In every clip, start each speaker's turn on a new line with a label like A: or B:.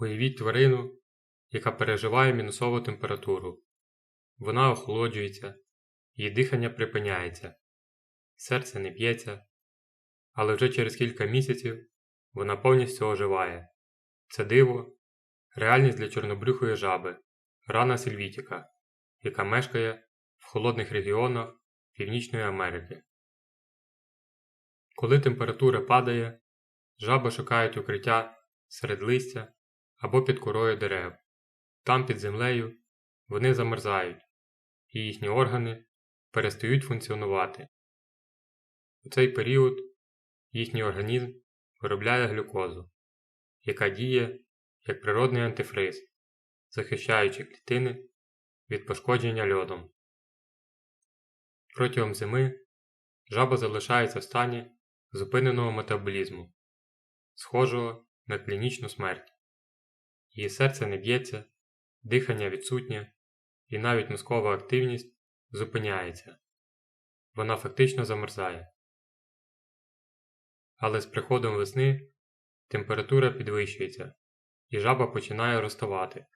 A: Уявіть тварину, яка переживає мінусову температуру. Вона охолоджується, її дихання припиняється, серце не б'ється, але вже через кілька місяців вона повністю оживає. Це диво, реальність для чорнобрюхої жаби, рана сільвітіка, яка мешкає в холодних регіонах Північної Америки. Коли температура падає, жаби шукають укриття серед листя або під корою дерев. Там під землею вони замерзають, і їхні органи перестають функціонувати. У цей період їхній організм виробляє глюкозу, яка діє як природний антифриз, захищаючи клітини від пошкодження льодом. Протягом зими жаба залишається в стані зупиненого метаболізму, схожого на клінічну смерть. Її серце не б'ється, дихання відсутнє, і навіть мозкова активність зупиняється. Вона фактично замерзає. Але з приходом весни температура підвищується, і жаба починає розставати.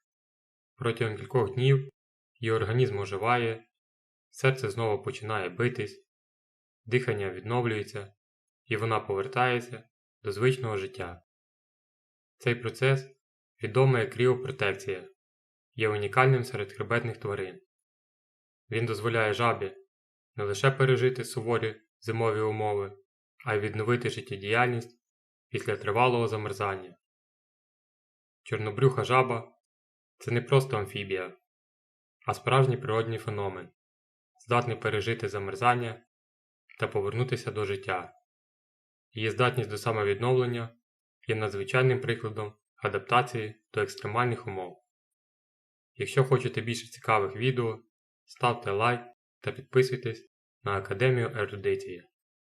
A: Протягом кількох днів її організм оживає, серце знову починає битись, дихання відновлюється, і вона повертається до звичного життя. Цей процес відомий як кріопротекція, є унікальним серед хребетних тварин. Він дозволяє жабі не лише пережити суворі зимові умови, а й відновити життєдіяльність після тривалого замерзання. Чорнобрюха жаба це не просто амфібія, а справжній природній феномен, здатний пережити замерзання та повернутися до життя. Її здатність до самовідновлення є надзвичайним прикладом адаптації до екстремальних умов. Якщо хочете більше цікавих відео, ставте лайк та підписуйтесь на Академію Ерудиції.